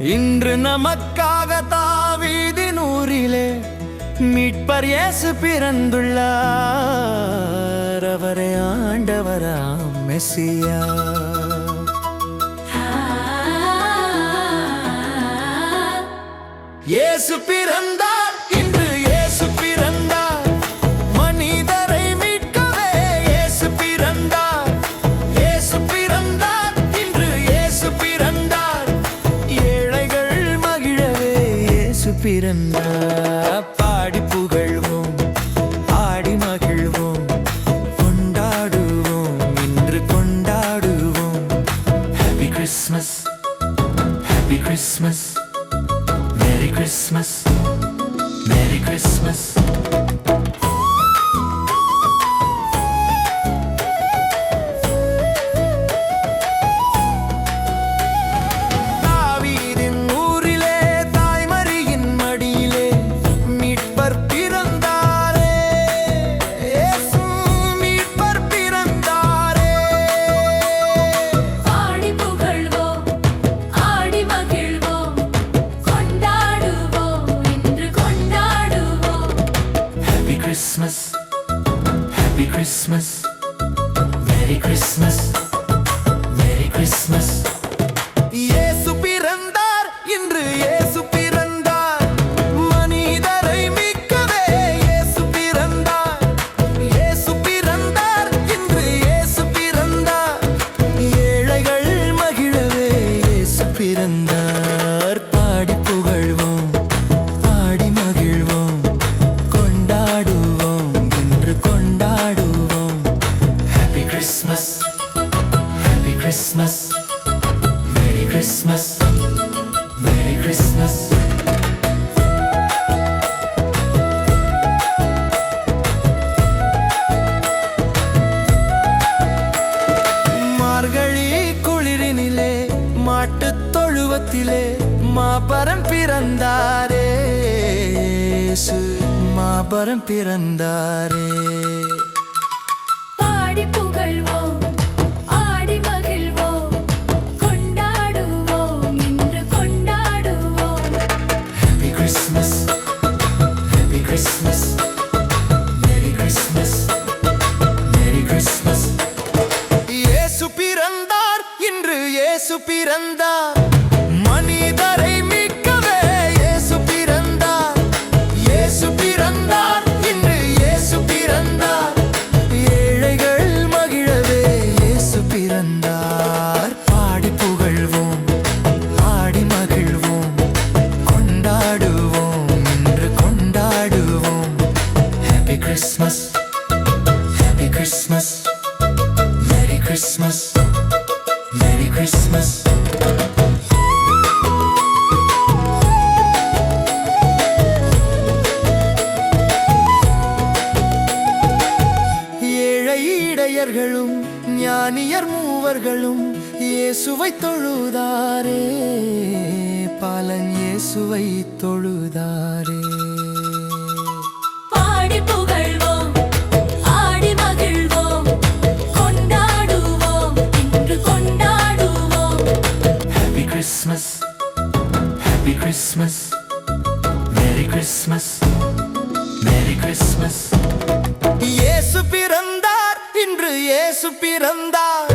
இன்று நமக்காக தாவீதி நூறிலே மீட்பர் இயேசு பிறந்துள்ளார். அவரே ஆண்டவராம் மெஸ்ஸியா. இயேசு பிறந்தார். பிறந்தார் பாடி புகழ்வோம் பாடி மகிழ்வோம் கொண்டாடுவோம் இன்று கொண்டாடுவோம். Happy Christmas happy Christmas merry Christmas merry Christmas Christmas, Happy Christmas, Merry Christmas, Merry Christmas. மாட்டுத் தொழுவத்திலே மாபரம் பிறந்தாரே. மாபரம் பிறந்தாரே. பாடி புகழ் ஏசு பிறந்தார் மனிதரை Merry Christmas. இடையர்களும் ஞானியர் மூவர்களும் இயேசுவை தொழுதாரே பாலன் இயேசுவை தொழுதாரே Christmas merry Christmas merry Christmas இயேசு பிறந்தார். இன்று இயேசு பிறந்தார்.